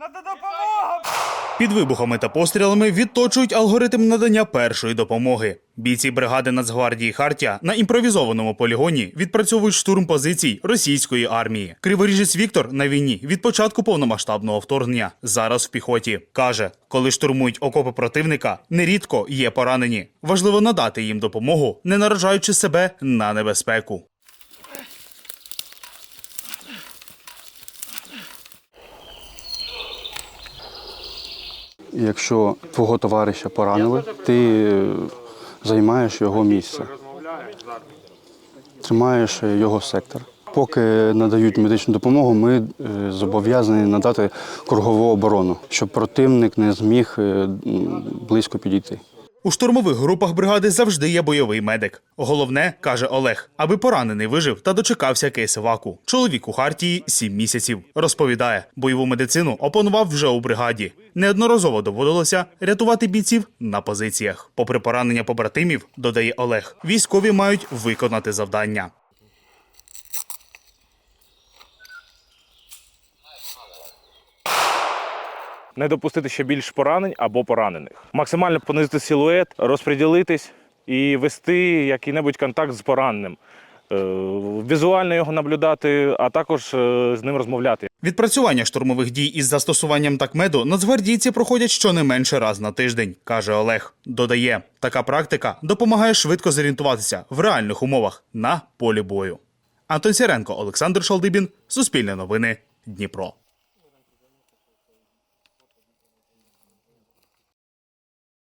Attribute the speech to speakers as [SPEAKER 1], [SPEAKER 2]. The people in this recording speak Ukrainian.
[SPEAKER 1] Надо допомога!
[SPEAKER 2] Під вибухами та пострілами відточують алгоритм надання першої допомоги. Бійці бригади Нацгвардії Хартія на імпровізованому полігоні відпрацьовують штурм позицій російської армії. Криворіжець Віктор на війні від початку повномасштабного вторгнення. Зараз в піхоті каже, коли штурмують окопи противника, нерідко є поранені. Важливо надати їм допомогу, не наражаючи себе на небезпеку.
[SPEAKER 3] Якщо твого товариша поранили, ти займаєш його місце, тримаєш його сектор. Поки надають медичну допомогу, ми е, зобов'язані надати кругову оборону, щоб противник не зміг е, близько підійти.
[SPEAKER 2] У штурмових групах бригади завжди є бойовий медик. Головне, каже Олег, аби поранений вижив та дочекався кейсеваку. Чоловік у хартії сім місяців. Розповідає, бойову медицину опанував вже у бригаді. Неодноразово доводилося рятувати бійців на позиціях. Попри поранення побратимів, додає Олег, військові мають виконати завдання.
[SPEAKER 4] Не допустити ще більш поранень або поранених. Максимально понизити силует, розподілитись і вести який-небудь контакт з пораненим. Е, Візуально його наблюдати, а також е, з ним розмовляти.
[SPEAKER 2] Відпрацювання штурмових дій із застосуванням такмеду нацгвардійці проходять щонайменше раз на тиждень, каже Олег. Додає, така практика допомагає швидко зорієнтуватися в реальних умовах на полі бою. Антон Сіренко, Олександр Шалдибін, Суспільне новини, Дніпро.